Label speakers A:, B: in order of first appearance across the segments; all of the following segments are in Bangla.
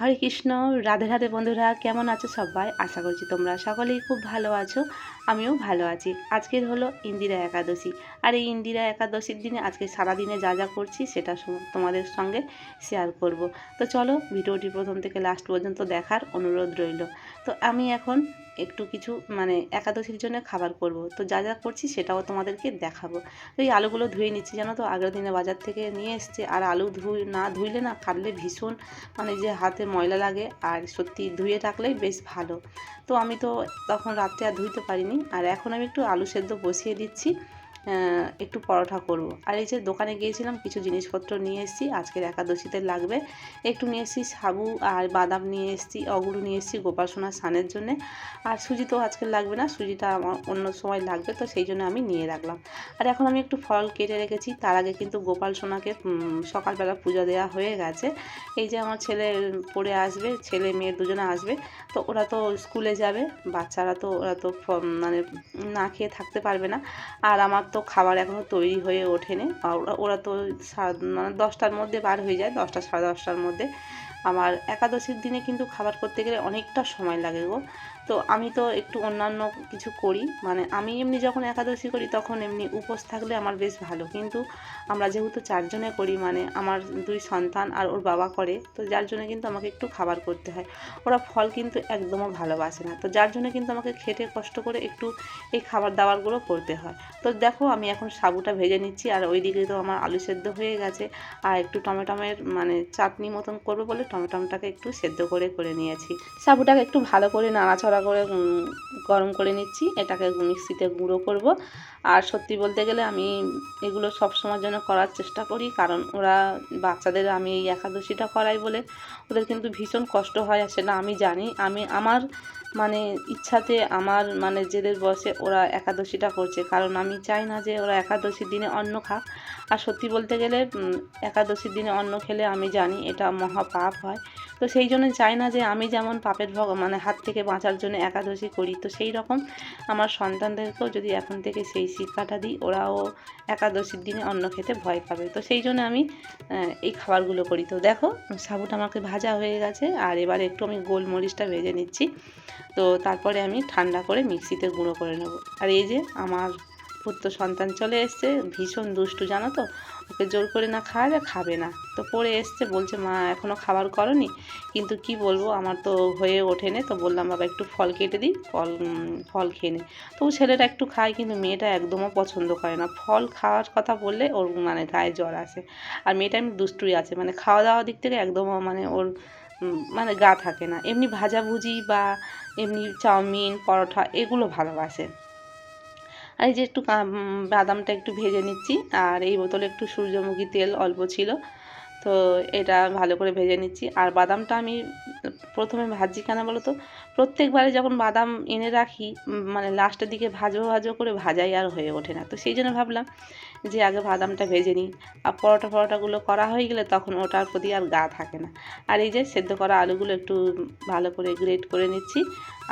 A: হরে কৃষ্ণ, রাধে রাধে বন্ধুরা, কেমন আছো সবাই? আশা করছি তোমরা সকলেই খুব ভালো আছো, আমিও ভালো আছি। আজকের হলো ইন্দিরা একাদশী। আর এই ইন্দিরা একাদশীর দিনে আজকে সারাদিনে যা যা করছি সেটা তোমাদের সঙ্গে শেয়ার করব। তো চলো, ভিডিওটি প্রথম থেকে লাস্ট পর্যন্ত দেখার অনুরোধ রইল। তো আমি এখন একটু কিছু মানে একাদশীর জন্য খাবার করব। তো যা যা করছি সেটাও তোমাদেরকে দেখাবো। তো এই আলুগুলো ধুয়ে নিচ্ছি, জানো তো? আগের দিনে বাজার থেকে নিয়ে এসছে। আর আলু ধুই, না ধুইলে না কাটলে ভীষণ মানে যে হাতে ময়লা লাগে আর সত্যি ধুয়ে রাখলেই বেশ ভালো। তো আমি তো তখন রাত্রে আর ধুইতে পারিনি। আর এখন আমি একটু আলু সেদ্ধ বসিয়ে দিচ্ছি। একটু পরোটা করব। আর এই যে দোকানে গিয়েছিলাম, কিছু জিনিসপত্র নিয়ে এসেছি। আজকের একাদশীতে লাগবে। একটু নিয়ে এসেছি সাবু আর বাদাম নিয়ে এসেছি অগুরু নিয়ে এসেছি গোপাল সোনার জন্যে। আর সুজি তো আজকে লাগবে না, সুজিটা আমার অন্য সময় লাগবে, তো সেই জন্য আমি নিয়ে রাখলাম। আর এখন আমি একটু ফল কেটে রেখেছি। তার আগে কিন্তু গোপাল সোনাকে সকালবেলা পূজা দেওয়া হয়ে গেছে। এই যে আমার ছেলে পড়ে আসবে, ছেলে মেয়ে দুজনে আসবে, তো ওরা তো স্কুলে যাবে, বাচ্চারা তো, ওরা তো মানে না খেয়ে থাকতে পারবে না। আর আমার তো খাবার এখনও তৈরি হয়ে ওঠেনি। ওরা- ওরা তো মানে দশটার মধ্যে বার হয়ে যায়, দশটা, সাড়ে দশটার মধ্যে। আমার একাদশীর দিনে কিন্তু খাবার করতে গেলে অনেকটা সময় লাগে গো। তো আমি তো একটু অন্যান্য কিছু করি। মানে আমি এমনি যখন একাদশী করি তখন এমনি উপোস থাকলে আমার বেশ ভালো। কিন্তু আমরা যেহেতু চারজনে করি মানে আমার দুই সন্তান আর ওর বাবা করে, তো যার জন্য কিন্তু আমাকে একটু খাবার করতে হয়। ওরা ফল কিন্তু একদমও ভালোবাসে না। তো যার জন্য কিন্তু আমাকে খেটে কষ্ট করে একটু এই খাবার দাবারগুলো করতে হয়। তো দেখো, আমি এখন সাবুটা ভেজে নিচ্ছি আর ওই ওইদিকে তো আমার আলু সেদ্ধ হয়ে গেছে। আর একটু টমেটমের মানে চাটনি মতন করব বলে টমেটমটাকে একটু সেদ্ধ করে করে নিয়েছি। সাবুটাকে একটু ভালো করে নাড়াচড়া করে গরম করে নিচ্ছি। এটাকে মিক্সিতে গুঁড়ো করব। আর সত্যি বলতে গেলে আমি এগুলো সব সময়ের জন্য করার চেষ্টা করি, কারণ ওরা বাচ্চাদের আমি এই একাদশীটা করাই বলে ওদের কিন্তু ভীষণ কষ্ট হয়, আর সেটা আমি জানি। আমি, আমার মানে ইচ্ছাতে আমার মানে জেদের বসে ওরা একাদশীটা করছে, কারণ আমি চাই না যে ওরা একাদশীর দিনে অন্ন খাক। আর সত্যি বলতে গেলে একাদশীর দিনে অন্ন খেলে আমি জানি এটা মহাপাপ হয়। তো সেই জন্য চাই না যে আমি যেমন পাপের ভগ মানে হাত থেকে বাঁচার জন্য একাদশী করি, তো সেই রকম আমার সন্তানদেরকেও যদি এখন থেকে সেই শিক্ষাটা দিই, ওরাও একাদশীর দিনে অন্ন খেতে ভয় পাবে। তো সেই জন্য আমি এই খাবারগুলো করি। তো দেখো, সাবুটা আমাকে ভাজা হয়ে গেছে, আর এবার একটু আমি গোলমরিচটা ভেজে নিচ্ছি। তো তারপরে আমি ঠান্ডা করে মিক্সিতে গুঁড়ো করে নেব। আর এই যে আমার পুত্র সন্তান চলে এসছে, ভীষণ দুষ্টু, জানো তো? ওকে জোর করে না খাওয়ালে খাবে না। তো পড়ে এসছে, বলছে, মা এখনও খাবার করনি। কিন্তু কি বলব, আমার তো হয়ে ওঠেনি তো বললাম, বাবা, একটু ফল কেটে দিই, ফল ফল খেয়ে নে। তো ছেলেটা একটু খায়, কিন্তু মেয়েটা একদমও পছন্দ করে না। ফল খাওয়ার কথা বললে ওর মানে গায়ে জ্বর আসে। আর মেয়েটা এমনি দুষ্টুই আছে মানে খাওয়া দাওয়ার দিক থেকে একদমও মানে ওর মানে গা থাকে না। এমনি ভাজাভুজি বা এমনি চাউমিন, পরোটা, এগুলো ভালোবাসে। আর এই যে একটু বাদামটা একটু ভেজে নিচ্ছি। আর এই বোতলে একটু সূর্যমুখী তেল অল্প ছিল। তো এটা ভালো করে ভেজে নিচ্ছি। আর বাদামটা আমি প্রথমে ভাজি কেন বলো তো? প্রত্যেকবারে যখন বাদাম এনে রাখি মানে লাস্টের দিকে ভাজো ভাজো করে ভাজাই আর হয়ে ওঠে না। তো সেই জন্য ভাবলাম যে আগে বাদামটা ভেজে নিই। আর পরোটা পরোটাগুলো করা হয়ে গেলে তখন ওটার প্রতি আর গা থাকে না। আর এই যে সেদ্ধ করা আলুগুলো একটু ভালো করে গ্রেট করে নিচ্ছি।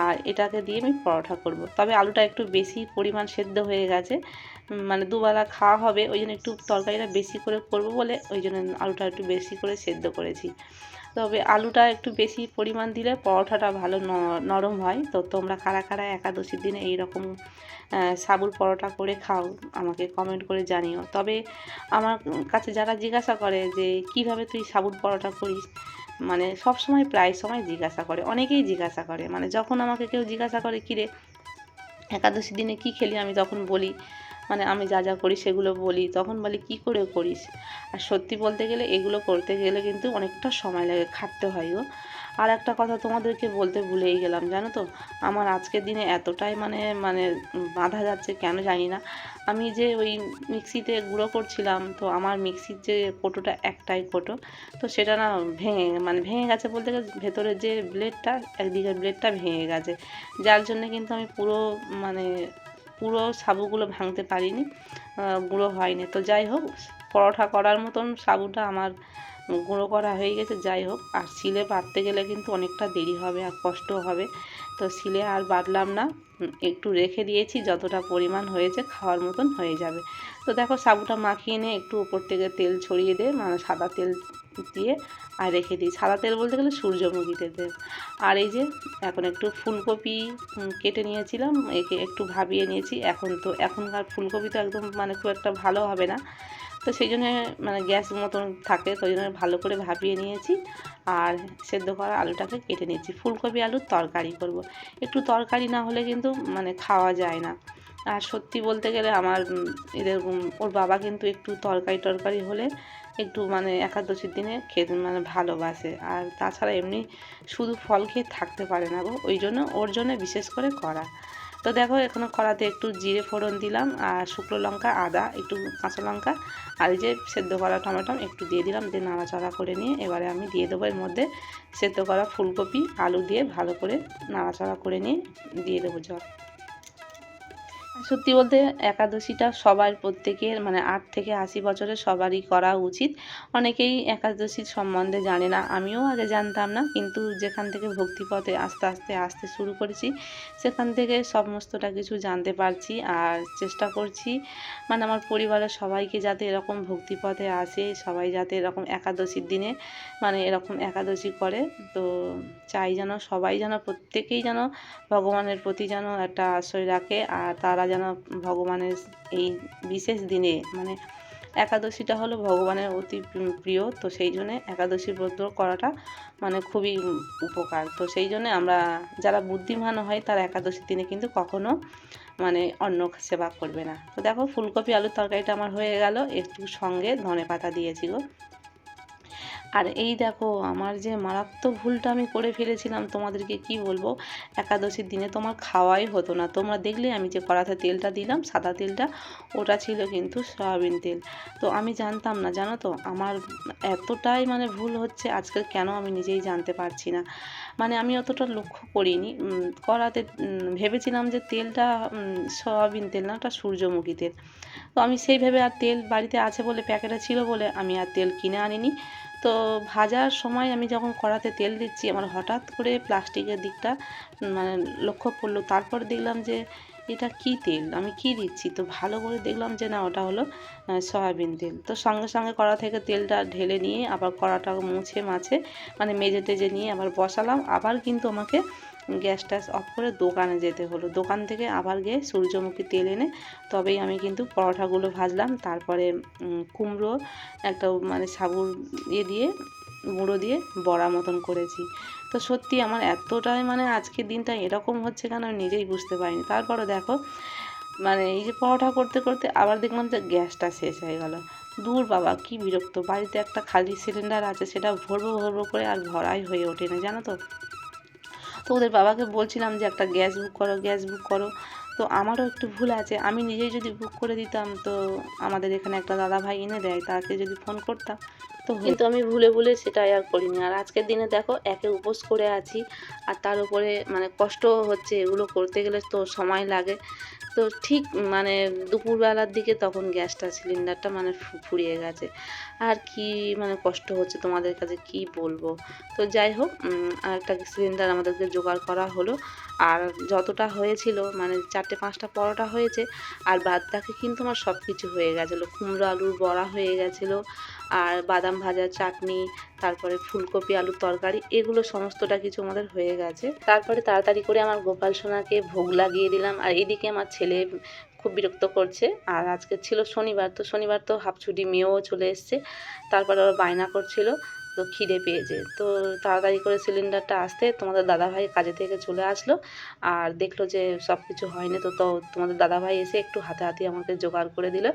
A: আর এটাকে দিয়ে আমি পরোটা করব। তবে আলুটা একটু বেশি পরিমাণ সেদ্ধ হয়ে গেছে। মানে দুবেলা খাওয়া হবে, ওই জন্য একটু তরকারিটা বেশি করে করব বলে, ওই জন্য আলুটা একটু বেশি করে সেদ্ধ করেছি। তবে আলুটা একটু বেশি পরিমাণ দিলে পরোটাটা ভালো নরম হয়। তো তোমরা কারা কারা একাদশীর দিনে এইরকম সাবুর পরোটা করে খাও, আমাকে কমেন্ট করে জানিও। তবে আমার কাছে যারা জিজ্ঞাসা করে যে কীভাবে তুই সাবুর পরোটা করিস মানে সব সময় প্রায় সময় জিজ্ঞাসা করে, অনেকেই জিজ্ঞাসা করে। মানে যখন আমাকে কেউ জিজ্ঞাসা করে, কিরে একাদশী দিনে কি খেলি? আমি তখন বলি মানে আমি যা যা করি সেগুলো বলি, তখন বলি, কি করে করিস? আর সত্যি বলতে গেলে এগুলো করতে গেলে কিন্তু অনেকটা সময় লাগে, খাটতে হয় গো। আর একটা কথা তোমাদেরকে বলতে ভুলেই গেলাম, জানো তো? আমার আজকের দিনে এতটাই মানে মানে বাধা যাচ্ছে কেন জানি না। আমি যে ওই মিক্সিতে গুঁড়ো করছিলাম, তো আমার মিক্সির যে কোটোটা একটাই কোটো তো সেটা না ভেঙে মানে ভেঙে গেছে বলতে গেলে ভেতরের যে ব্লেডটা একদিকের ব্লেডটা ভেঙে গেছে। যার জন্য কিন্তু আমি পুরো মানে পুরো সাবুগুলো ভাঙতে পারিনি গুঁড়ো হয়নি। তো যাই হোক, পরোটা করার মতন সাবুটা আমার গুঁড়ো করা হয়ে গেছে, যাই হোক। আর শিলে বাটতে গেলে কিন্তু অনেকটা দেরি হবে আর কষ্ট হবে। তো শিলে আর বাটলাম না একটু রেখে দিয়েছি, যতটা পরিমাণ হয়েছে খাওয়ার মতন হয়ে যাবে। তো দেখো, সাবুটা মাখিয়ে নিয়ে একটু উপর থেকে তেল ছড়িয়ে দিয়ে মানে সাদা তেল দিয়ে, আর রেখে দিই। সাদা তেল বলতে গেলে সূর্যমুখী তেল আর এই যে, এখন একটু ফুলকপি কেটে নিয়েছিলাম, একে একটু ভাবিয়ে নিয়েছি। এখন তো, এখনকার ফুলকপি তো একদম মানে খুব একটা ভালো হবে না। তো সেই জন্য মানে গ্যাস মতন থাকে, তো ওই জন্য ভালো করে ভাবিয়ে নিয়েছি। আর সেদ্ধ করা আলুটাকে কেটে নিয়েছি। ফুলকপি আলুর তরকারি করব। একটু তরকারি না হলে কিন্তু মানে খাওয়া যায় না। আর সত্যি বলতে গেলে আমার এদের ওর বাবা কিন্তু একটু তরকারি টরকারি হলে একটু মানে একাদশীর দিনে খেতে মানে ভালোবাসে। আর তাছাড়া এমনি শুধু ফল খেয়ে থাকতে পারে না গো, ওই জন্য, ওর জন্য বিশেষ করে করা তো দেখো, এখানে কড়াতে একটু জিরে ফোড়ন দিলাম, আর শুকনো লঙ্কা, আদা, একটু কাঁচা লঙ্কা, আর এই যে সেদ্ধ করা টমেটো একটু দিয়ে দিলাম, দিয়ে নাড়াচাড়া করে নিয়ে এবারে আমি দিয়ে দেবো এর মধ্যে সেদ্ধ করা ফুলকপি, আলু দিয়ে ভালো করে নাড়াচাড়া করে নিয়ে দিয়ে দেবো জল। সত্যি বলতে একাদশীটা সবার প্রত্যেকের মানে আট থেকে আশি বছরের সবারই করা উচিত। অনেকেই একাদশীর সম্বন্ধে জানে না, আমিও আগে জানতাম না, কিন্তু যেখান থেকে ভক্তিপথে আস্তে আস্তে আসতে শুরু করেছি, সেখান থেকে সমস্তটা কিছু জানতে পারছি আর চেষ্টা করছি মানে আমার পরিবারের সবাইকে যাতে এরকম ভক্তিপথে আসে, সবাই যাতে এরকম একাদশীর দিনে মানে এরকম একাদশী করে। তো চাই যেন সবাই যেন, প্রত্যেকেই যেন ভগবানের প্রতি যেন একটা আশ্রয় রাখে আর তারা যেন ভগবানের এই বিশেষ দিনে মানে একাদশীটা হলো ভগবানের অতি প্রিয়, তো সেই জন্যে একাদশী ব্রত করাটা মানে খুবই উপকার। তো সেই জন্যে আমরা যারা বুদ্ধিমান হয় তারা একাদশীর দিনে কিন্তু কখনো মানে অন্য সেবা করবে না। তো দেখো ফুলকপি, আলুর তরকারিটা আমার হয়ে গেল, একটু সঙ্গে ধনে পাতা দিয়েছি গো। আর এই দেখো, আমার যে মারাত্মক ভুলটা আমি করে ফেলেছিলাম, তোমাদেরকে কি বলব? একাদশীর দিনে তোমার খাওয়াই হতো না। তোমরা দেখলে আমি যে কড়াতে তেলটা দিলাম, সাদা তেলটা, ওটা ছিল কিন্তু সয়াবিন তেল। তো আমি জানতাম না, জানো তো, আমার এতটাই মানে ভুল হচ্ছে, আজকাল কেন আমি নিজেই জানতে পারছি না। মানে আমি অতটা লক্ষ্য করিনি। কড়াতে ভেবেছিলাম যে তেলটা সয়াবিন তেল না, ওটা সূর্যমুখী তেল। তো আমি সেই ভেবে আর তেল বাড়িতে আছে বলে প্যাকেটে ছিল বলে আমি আর তেল কিনে আনিনি। তো ভাজার সময় আমি যখন কড়াতে তেল দিচ্ছি, আমার হঠাৎ করে প্লাস্টিকের দিকটা মানে লক্ষ্য পড়ল তারপর দেখলাম যে, এটা কি তেল? আমি কি দিচ্ছি? তো ভালো করে দেখলাম যে, না, ওটা হলো সয়াবিন তেল। তো সঙ্গে সঙ্গে কড়া থেকে তেলটা ঢেলে নিয়ে আবার কড়াটা মুছে মাছে মানে মেজে টেজে নিয়ে আবার বসালাম। আবার কিন্তু আমাকে গ্যাস ট্যাস অফ করে দোকানে যেতে হলো। দোকান থেকে আবার গিয়ে সূর্যমুখী তেল এনে তবেই আমি কিন্তু পরোটাগুলো ভাজলাম। তারপরে কুমড়ো, একটা মানে সাবুর ইয়ে দিয়ে, গুঁড়ো দিয়ে বড়া মতন করেছি। তো সত্যি আমার এতটাই মানে আজকের দিনটা এরকম হচ্ছে কেন আমি নিজেই বুঝতে পারিনি। তারপরে দেখো মানে এই যে পরোটা করতে করতে আবার দেখলাম যে গ্যাসটা শেষ হয়ে গেল। দূর বাবা, কি বিরক্ত। বাড়িতে একটা খালি সিলিন্ডার আছে, সেটা ভরবো ভরবো করে আর ভরাই হয়ে ওঠে না, জানো তো? তো ওদের বাবাকে বলছিলাম যে একটা গ্যাস বুক করো, গ্যাস বুক করো। তো আমারও একটু ভুল আছে। আমি নিজেই যদি বুক করে দিতাম, তো আমাদের এখানে একটা দাদা ভাই এনে দেয়, তাকে যদি ফোন করতাম কিন্তু আমি ভুলে ভুলে সেটাই আর করিনি। আর আজকের দিনে দেখো, একে উপোস করে আছি আর তার উপরে মানে কষ্ট হচ্ছে এগুলো করতে গেলে তো সময় লাগে। তো ঠিক মানে দুপুরবেলার দিকে তখন গ্যাসটা, সিলিন্ডারটা মানে ফুরিয়ে গেছে। আর কি মানে কষ্ট হচ্ছে তোমাদের কাছে কি বলব? তো যাই হোক আর একটা সিলিন্ডার আমাদেরকে জোগাড় করা হলো। আর যতটা হয়েছিল মানে চারটে পাঁচটা পরোটা হয়েছে। আর বাদ বাকি কিন্তু আমার সব কিছু হয়ে গেছিল। কুমড়ো আলুর বড়া হয়ে গেছিল। আর বাদাম ভাজা, চাটনি, তারপরে ফুলকপি, আলুর তরকারি, এগুলো সমস্তটা কিছু আমাদের হয়ে গেছে। তারপরে তাড়াতাড়ি করে আমার গোপাল সোনাকে ভোগ লাগিয়ে দিলাম। আর এদিকে আমার ছেলে খুব বিরক্ত করছে। আর আজকে ছিল শনিবার, তো শনিবার তো হাফ ছুটি, মেয়েও চলে এসছে। তারপরে ওরা বায়না করছিল। তো খিদে পেয়েছে। তো তাড়াতাড়ি করে সিলিন্ডারটা আসতে তোমাদের দাদাভাই কাজে থেকে চলে আসলো। আর দেখল যে সব কিছু হয়নি তো তো তোমাদের দাদাভাই এসে একটু হাতে হাতে আমাকে জোগাড় করে দিল।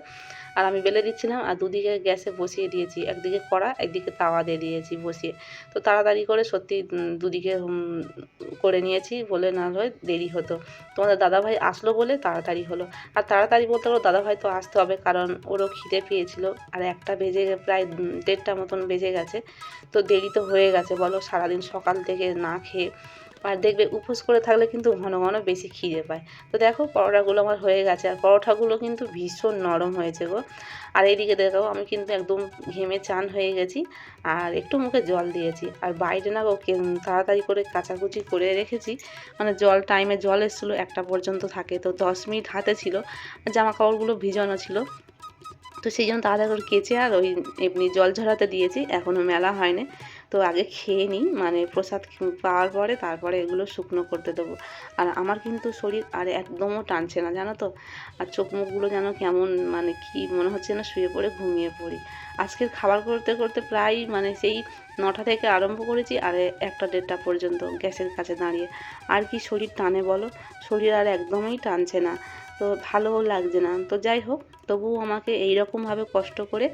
A: আর আমি বেলে দিচ্ছিলাম আর দুদিকে গ্যাসে বসিয়ে দিয়েছি। একদিকে কড়া, একদিকে তাওয়া দিয়ে দিয়েছি বসিয়ে। তো তাড়াতাড়ি করে সত্যি দুদিকে করে নিয়েছি বলে না হয় দেরি হতো। তোমাদের দাদাভাই আসলো বলে তাড়াতাড়ি হলো। আর তাড়াতাড়ি বলতে পারো দাদাভাই তো আসতে হবে কারণ ওরও খিদে পেয়েছিল। আর একটা বেজে প্রায় দেড়টা মতন বেজে গেছে। তো দেরি তো হয়ে গেছে, বলো সারাদিন সকাল থেকে না খেয়ে। আর দেখবে উপোস করে থাকলে কিন্তু ঘন ঘন বেশি খিদে পায়। তো দেখো পরোটাগুলো আমার হয়ে গেছে, আর পরোটাগুলো কিন্তু ভীষণ নরম হয়েছে গো। আর এইদিকে দেখো আমি কিন্তু একদম ঘেমে চান হয়ে গেছি, আর একটু মুখে জল দিয়েছি। আর বাইরে না গো কে- তাড়াতাড়ি করে কাচাকুচি করে রেখেছি মানে জল টাইমে জল এসেছিল একটা পর্যন্ত থাকে, তো দশ মিনিট হাতে ছিল। জামা কাপড়গুলো ভিজানো ছিল। তো সেই জন্য তাড়াতাড়ি করে কেচে আর ওই এমনি জল ঝরাতে দিয়েছি এখনও মেলা হয়নি। তো আগে খেয়ে নিই মানে প্রসাদ পাওয়ার পরে তারপরে এগুলো শুকনো করতে দেবো। আর আমার কিন্তু শরীর আর একদমও টানছে না, জানো তো? আর চোখ মুখগুলো যেন কেমন মানে কি মনে হচ্ছে না শুয়ে পড়ে, ঘুমিয়ে পড়ি। আজকের খাবার করতে করতে প্রায় মানে সেই নটা থেকে আরম্ভ করেছি, আর একটা দেড়টা পর্যন্ত গ্যাসের কাছে দাঁড়িয়ে। আর কি শরীর টানে বলো? শরীর আর একদমই টানছে না। তো ভালোও লাগছে না। তো যাই হোক তবুও আমাকে এই রকমভাবে কষ্ট করে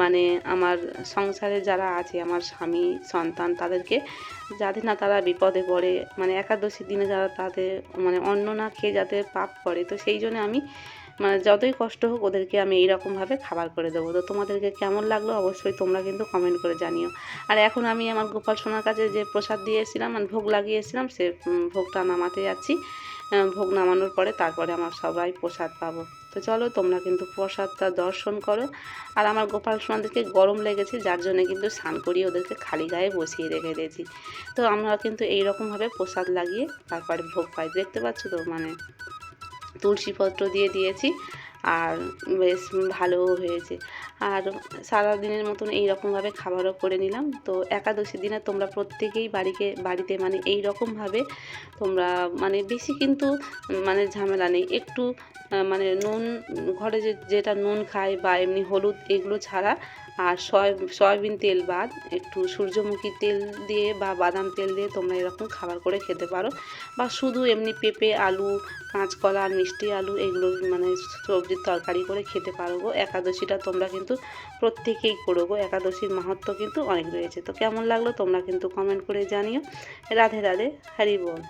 A: মানে আমার সংসারে যারা আছে, আমার স্বামী, সন্তান, তাদেরকে যাতে না তারা বিপদে পড়ে মানে একাদশীর দিনে যারা তাদের মানে অন্ন না খেয়ে যাতে পাপ করে, তো সেই জন্য আমি মানে যতই কষ্ট হোক ওদেরকে আমি এইরকমভাবে খাবার করে দেবো। তো তোমাদেরকে কেমন লাগল অবশ্যই তোমরা কিন্তু কমেন্ট করে জানিও। আর এখন আমি আমার গোপাল সোনার কাছে যে প্রসাদ দিয়ে এসেছিলাম মানে ভোগ লাগিয়ে এসেছিলাম, সে ভোগটা নামাতে যাচ্ছি। ভোগ নামানোর পরে তারপরে আমার সবাই প্রসাদ পাবো। তো চলো, তোমরা কিন্তু প্রসাদটা দর্শন করো। আর আমার গোপাল সোনাদেরকে গরম লেগেছে, যার জন্য কিন্তু স্নান করিয়ে ওদেরকে খালি গায়ে বসিয়ে রেখে দিয়েছি। তো আমরা কিন্তু এইরকমভাবে প্রসাদ লাগিয়ে তারপরে ভোগ পাই দেখতে পাচ্ছ তো? মানে তুলসীপত্র দিয়ে দিয়েছি, আর বেশ ভালো হয়েছে। আর সারাদিনের মতন এই রকমভাবে খাবারও করে নিলাম। তো একাদশীর দিনে তোমরা প্রত্যেকেই বাড়িকে, বাড়িতে মানে এই রকমভাবে তোমরা মানে বেশি কিন্তু মানে ঝামেলা নেই। একটু মানে নুন, ঘরে যে, যেটা নুন খায় বা এমনি হলুদ, এগুলো ছাড়া আর সয়, সয়াবিন তেল বাদ, একটু সূর্যমুখী তেল দিয়ে বা বাদাম তেল দিয়ে তোমরা এরকম খাবার করে খেতে পারো। বা শুধু এমনি পেঁপে, আলু, কাঁচকলা আর মিষ্টি আলু এগুলো মানে সবজির তরকারি করে খেতে পারো গো। একাদশীটা তোমরা কিন্তু প্রত্যেকেই করো গো। একাদশীর মাহাত্ম্য কিন্তু অনেক রয়েছে। তো কেমন লাগল তোমরা কিন্তু কমেন্ট করে জানিও। রাধে রাধে, হরি বল।